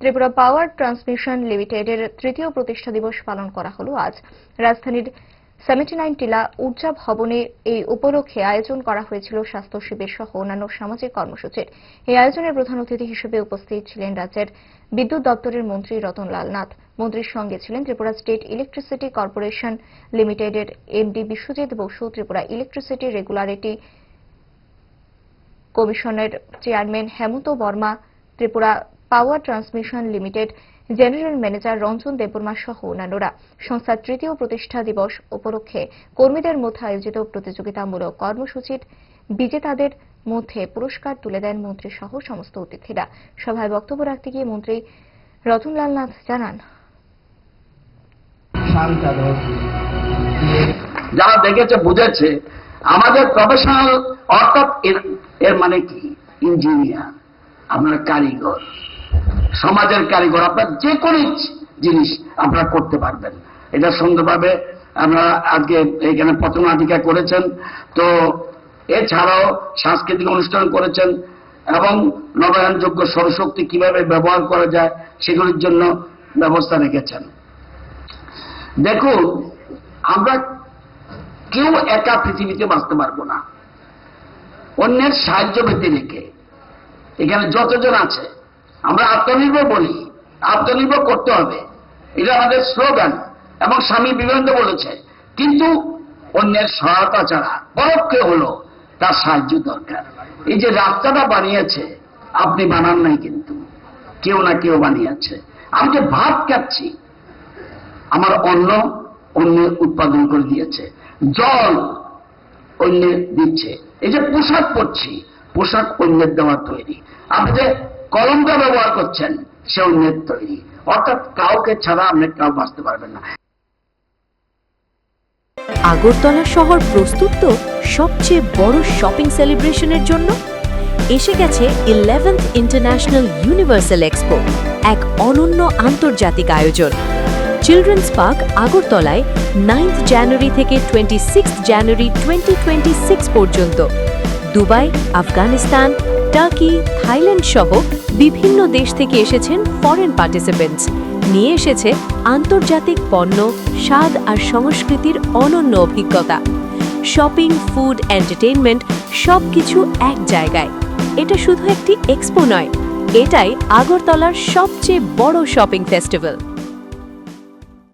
Tripura power transmission লিমিটেডের তৃতীয় প্রতিষ্ঠা দিবস পালন করা হল আজ। রাজধানীর সেভেন্টি নাইন টিলা ঊর্জা ভবনে এই উপলক্ষে আয়োজন করা হয়েছিল স্বাস্থ্য শিবির সহ অন্যান্য সামাজিক কর্মসূচির। এই আয়োজনের প্রধান অতিথি হিসেবে উপস্থিত ছিলেন রাজ্যের বিদ্যুৎ দপ্তরের মন্ত্রী রতনলাল নাথ। মন্ত্রীর সঙ্গে ছিলেন ত্রিপুরা স্টেট ইলেকট্রিসিটি কর্পোরেশন লিমিটেডের MD Biswajit Basu, Tripura electricity regularity commission chairman Hemanta Barma, Tripura power transmission limited general manager Ranjan Debbarma সহ অন্যান্যরা। সংস্থার তৃতীয় প্রতিষ্ঠা দিবস উপলক্ষে কর্মীদের মধ্যে আয়োজিত প্রতিযোগিতামূলক কর্মসূচির বিজেতাদের মধ্যে পুরস্কার তুলে দেন মন্ত্রী সহ সমস্ত অতিথিরা। সভায় বক্তব্য রাখতে গিয়ে মন্ত্রী রতনলাল নাথ জানান যারা দেখেছে বুঝেছে আমাদের প্রফেশনাল অর্থাৎ এর- এর মানে কি? ইঞ্জিনিয়ার আপনারা কারিগর। সমাজের কারিগর, আপনার যে কোনো জিনিস আপনারা করতে পারবেন। এটা সুন্দরভাবে আপনারা আজকে এখানে পথনাটিকা করেছেন। তো এছাড়াও সাংস্কৃতিক অনুষ্ঠান করেছেন এবং নবায়নযোগ্য সৌরশক্তি কীভাবে ব্যবহার করা যায় সেগুলির জন্য ব্যবস্থা রেখেছেন। দেখুন, আমরা কেউ একা পৃথিবীতে বাঁচতে পারব না। অন্যের সাহায্য পেতে রেখে। এখানে যতজন আছে আমরা আত্মনির্ভর বলি, আত্মনির্ভর করতে হবে। এটা আমাদের স্লোগান, এবং স্বামী বিবেকানন্দ বলেছে, কিন্তু অন্যের সহায়তা ছাড়া পরোক্ষে হলো তার সাহায্য দরকার। এই যে রাস্তাটা বানিয়েছে, আপনি বানান নাই কিন্তু, কেউ না কেউ বানিয়েছে। আমি যে ভাত খাচ্ছি আমার অন্ন অন্য উৎপাদন করে দিয়েছে, জল অন্য দিচ্ছে। এই যে পোশাক পরছি, পোশাক অন্যের দেওয়া তৈরি। আপনি যে কলমটা ব্যবহার করছেন সে অন্যের তৈরি। অর্থাৎ কাউকে ছাড়া আপনি কাউ বাঁচতে পারবেন না। আগরতলা শহর প্রস্তুত তো সবচেয়ে বড় শপিং সেলিব্রেশনের জন্য? এসে গেছে ইলেভেন্থ ইন্টারন্যাশনাল ইউনিভার্সাল এক্সপো এক অনন্য আন্তর্জাতিক আয়োজন। চিলড্রেন্স পার্ক আগরতলায় নাইন্থ জানুয়ারি থেকে twenty six January twenty twenty six পর্যন্ত। দুবাই, আফগানিস্তান টার্কি থাইল্যান্ড সহ বিভিন্ন দেশ থেকে এসেছেন ফরেন পার্টিসিপেন্টস নিয়ে এসেছে আন্তর্জাতিক পণ্য, স্বাদ আর সংস্কৃতির অনন্য অভিজ্ঞতা। শপিং ফুড এন্টারটেইনমেন্ট সব কিছু এক জায়গায়। এটা শুধু একটি এক্সপো নয়, এটাই আগরতলার সবচেয়ে বড় শপিং ফেস্টিভ্যাল